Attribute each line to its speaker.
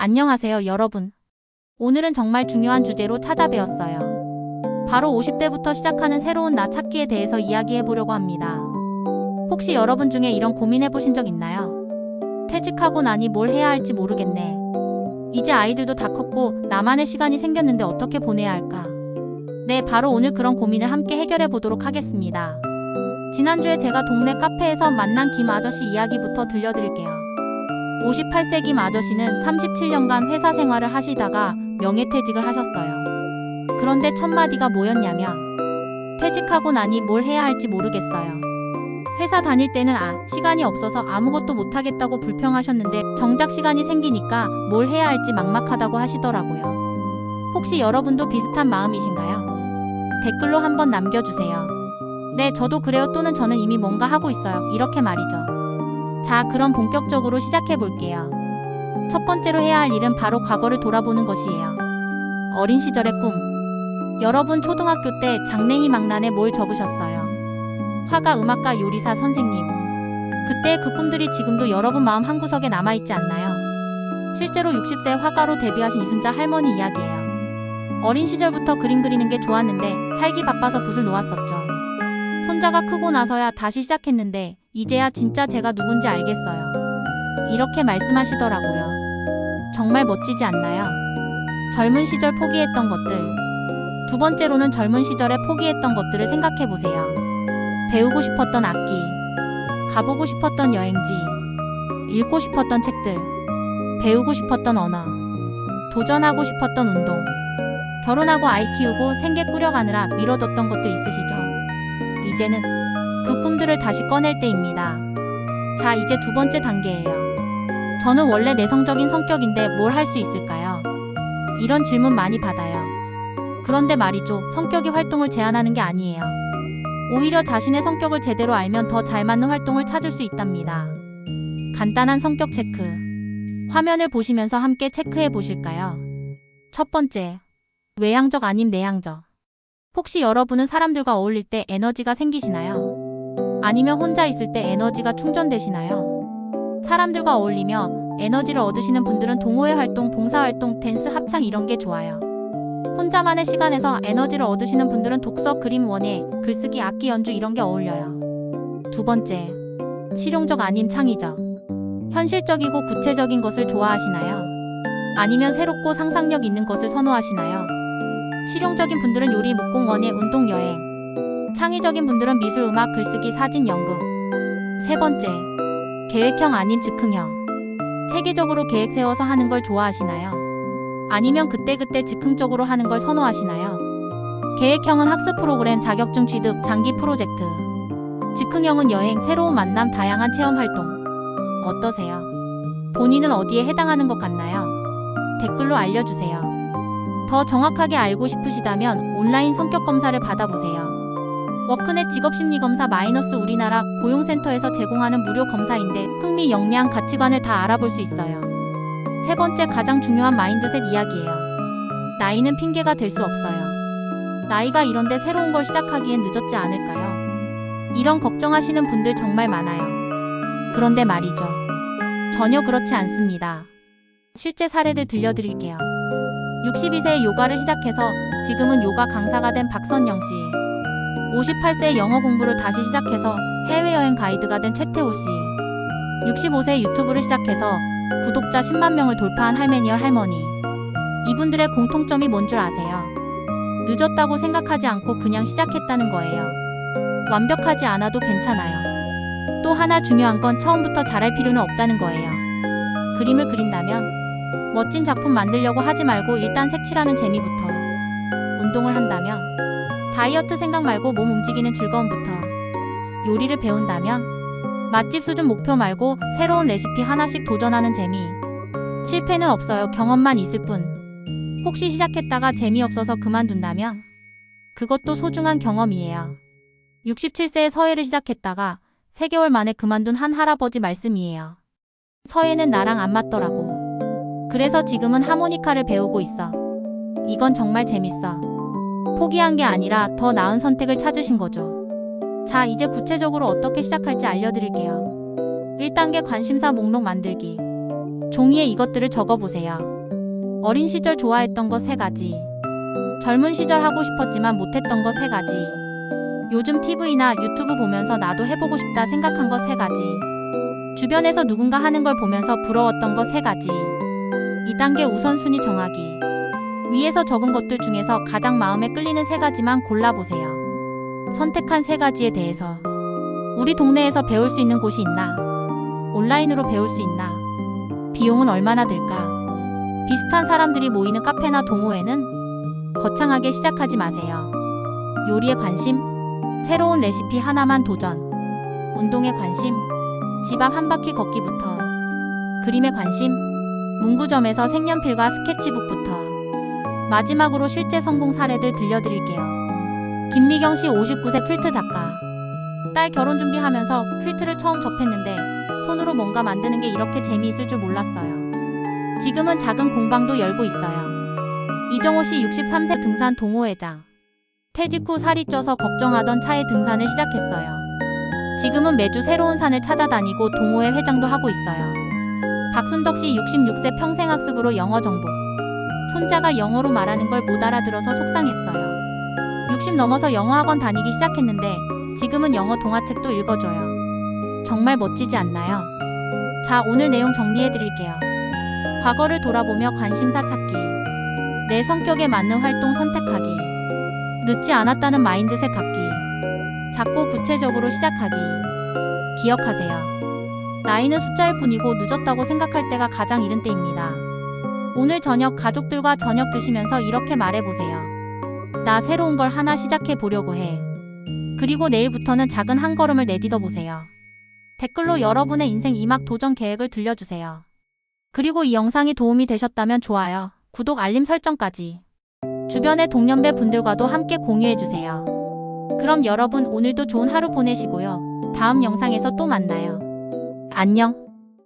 Speaker 1: 안녕하세요, 여러분. 오늘은 정말 중요한 주제로 찾아뵈었어요. 바로 50대부터 시작하는 새로운 나 찾기에 대해서 이야기해 보려고 합니다. 혹시 여러분 중에 이런 고민해 보신 적 있나요? 퇴직하고 나니 뭘 해야 할지 모르겠네. 이제 아이들도 다 컸고 나만의 시간이 생겼는데 어떻게 보내야 할까? 네, 바로 오늘 그런 고민을 함께 해결해 보도록 하겠습니다. 지난주에 제가 동네 카페에서 만난 김 아저씨 이야기부터 들려드릴게요. 58세 김 아저씨는 37년간 회사 생활을 하시다가 명예퇴직을 하셨어요. 그런데 첫 마디가 뭐였냐면 퇴직하고 나니 뭘 해야 할지 모르겠어요. 회사 다닐 때는 아, 시간이 없어서 아무것도 못하겠다고 불평하셨는데 정작 시간이 생기니까 뭘 해야 할지 막막하다고 하시더라고요. 혹시 여러분도 비슷한 마음이신가요? 댓글로 한번 남겨주세요. 네, 저도 그래요 또는 저는 이미 뭔가 하고 있어요. 이렇게 말이죠. 자, 그럼 본격적으로 시작해 볼게요. 첫 번째로 해야 할 일은 바로 과거를 돌아보는 것이에요. 어린 시절의 꿈. 여러분 초등학교 때 장래희 망란에 뭘 적으셨어요? 화가, 음악가, 요리사, 선생님. 그때 그 꿈들이 지금도 여러분 마음 한구석에 남아있지 않나요? 실제로 60세 화가로 데뷔하신 이순자 할머니 이야기예요. 어린 시절부터 그림 그리는 게 좋았는데 살기 바빠서 붓을 놓았었죠. 손자가 크고 나서야 다시 시작했는데 이제야 진짜 제가 누군지 알겠어요. 이렇게 말씀하시더라고요. 정말 멋지지 않나요? 젊은 시절 포기했던 것들. 두 번째로는 젊은 시절에 포기했던 것들을 생각해 보세요. 배우고 싶었던 악기, 가보고 싶었던 여행지, 읽고 싶었던 책들, 배우고 싶었던 언어, 도전하고 싶었던 운동, 결혼하고 아이 키우고 생계 꾸려가느라 미뤄뒀던 것들 있으시죠? 이제는 그 꿈들을 다시 꺼낼 때입니다. 자, 이제 두 번째 단계예요. 저는 원래 내성적인 성격인데 뭘 할 수 있을까요? 이런 질문 많이 받아요. 그런데 말이죠. 성격이 활동을 제한하는 게 아니에요. 오히려 자신의 성격을 제대로 알면 더 잘 맞는 활동을 찾을 수 있답니다. 간단한 성격 체크. 화면을 보시면서 함께 체크해 보실까요? 첫 번째. 외향적 아님 내향적. 혹시 여러분은 사람들과 어울릴 때 에너지가 생기시나요? 아니면 혼자 있을 때 에너지가 충전되시나요? 사람들과 어울리며 에너지를 얻으시는 분들은 동호회 활동, 봉사활동, 댄스, 합창 이런 게 좋아요. 혼자만의 시간에서 에너지를 얻으시는 분들은 독서, 그림, 원예, 글쓰기, 악기 연주 이런 게 어울려요. 두 번째, 실용적 아님 창의적. 현실적이고 구체적인 것을 좋아하시나요? 아니면 새롭고 상상력 있는 것을 선호하시나요? 실용적인 분들은 요리, 목공, 원예, 운동, 여행. 창의적인 분들은 미술, 음악, 글쓰기, 사진, 연극. 세 번째, 계획형 아닌 즉흥형. 체계적으로 계획 세워서 하는 걸 좋아하시나요? 아니면 그때그때 즉흥적으로 하는 걸 선호하시나요? 계획형은 학습 프로그램, 자격증 취득, 장기 프로젝트. 즉흥형은 여행, 새로운 만남, 다양한 체험 활동. 어떠세요? 본인은 어디에 해당하는 것 같나요? 댓글로 알려주세요. 더 정확하게 알고 싶으시다면 온라인 성격 검사를 받아보세요. 워크넷 직업심리검사 마이너스 우리나라 고용센터에서 제공하는 무료 검사인데 흥미, 역량, 가치관을 다 알아볼 수 있어요. 세 번째 가장 중요한 마인드셋 이야기예요. 나이는 핑계가 될 수 없어요. 나이가 이런데 새로운 걸 시작하기엔 늦었지 않을까요? 이런 걱정하시는 분들 정말 많아요. 그런데 말이죠. 전혀 그렇지 않습니다. 실제 사례들 들려드릴게요. 62세에 요가를 시작해서 지금은 요가 강사가 된 박선영 씨. 58세에 영어 공부를 다시 시작해서 해외여행 가이드가 된 최태호 씨. 65세에 유튜브를 시작해서 구독자 10만 명을 돌파한 할매니얼 할머니. 이분들의 공통점이 뭔 줄 아세요? 늦었다고 생각하지 않고 그냥 시작했다는 거예요. 완벽하지 않아도 괜찮아요. 또 하나 중요한 건 처음부터 잘할 필요는 없다는 거예요. 그림을 그린다면 멋진 작품 만들려고 하지 말고 일단 색칠하는 재미부터. 운동을 한다면 다이어트 생각 말고 몸 움직이는 즐거움부터. 요리를 배운다면 맛집 수준 목표 말고 새로운 레시피 하나씩 도전하는 재미. 실패는 없어요. 경험만 있을 뿐. 혹시 시작했다가 재미없어서 그만둔다면 그것도 소중한 경험이에요. 67세에 서예를 시작했다가 3개월 만에 그만둔 한 할아버지 말씀이에요. 서예는 나랑 안 맞더라고. 그래서 지금은 하모니카를 배우고 있어. 이건 정말 재밌어. 포기한 게 아니라 더 나은 선택을 찾으신 거죠. 자, 이제 구체적으로 어떻게 시작할지 알려드릴게요. 1단계 관심사 목록 만들기. 종이에 이것들을 적어보세요. 어린 시절 좋아했던 것세 가지. 젊은 시절 하고 싶었지만 못했던 것세 가지. 요즘 TV나 유튜브 보면서 나도 해보고 싶다 생각한 것세 가지. 주변에서 누군가 하는 걸 보면서 부러웠던 것세 가지. 2단계 우선순위 정하기. 위에서 적은 것들 중에서 가장 마음에 끌리는 세 가지만 골라보세요. 선택한 세 가지에 대해서 우리 동네에서 배울 수 있는 곳이 있나? 온라인으로 배울 수 있나? 비용은 얼마나 들까? 비슷한 사람들이 모이는 카페나 동호회는 거창하게 시작하지 마세요. 요리에 관심? 새로운 레시피 하나만 도전. 운동에 관심? 집 앞 한 바퀴 걷기부터. 그림에 관심? 문구점에서 색연필과 스케치북부터. 마지막으로 실제 성공 사례들 들려드릴게요. 김미경 씨 59세 퀼트 작가. 딸 결혼 준비하면서 퀼트를 처음 접했는데 손으로 뭔가 만드는 게 이렇게 재미있을 줄 몰랐어요. 지금은 작은 공방도 열고 있어요. 이정호 씨 63세 등산 동호회장. 퇴직 후 살이 쪄서 걱정하던 차에 등산을 시작했어요. 지금은 매주 새로운 산을 찾아다니고 동호회 회장도 하고 있어요. 박순덕 씨 66세 평생학습으로 영어 정복. 손자가 영어로 말하는 걸 못 알아들어서 속상했어요. 60 넘어서 영어 학원 다니기 시작했는데 지금은 영어 동화책도 읽어줘요. 정말 멋지지 않나요? 자, 오늘 내용 정리해 드릴게요. 과거를 돌아보며 관심사 찾기. 내 성격에 맞는 활동 선택하기. 늦지 않았다는 마인드셋 갖기. 작고 구체적으로 시작하기. 기억하세요. 나이는 숫자일 뿐이고 늦었다고 생각할 때가 가장 이른 때입니다. 오늘 저녁 가족들과 저녁 드시면서 이렇게 말해보세요. 나 새로운 걸 하나 시작해 보려고 해. 그리고 내일부터는 작은 한 걸음을 내딛어 보세요. 댓글로 여러분의 인생 이막 도전 계획을 들려주세요. 그리고 이 영상이 도움이 되셨다면 좋아요, 구독, 알림 설정까지. 주변의 동년배 분들과도 함께 공유해주세요. 그럼 여러분 오늘도 좋은 하루 보내시고요. 다음 영상에서 또 만나요. 안녕.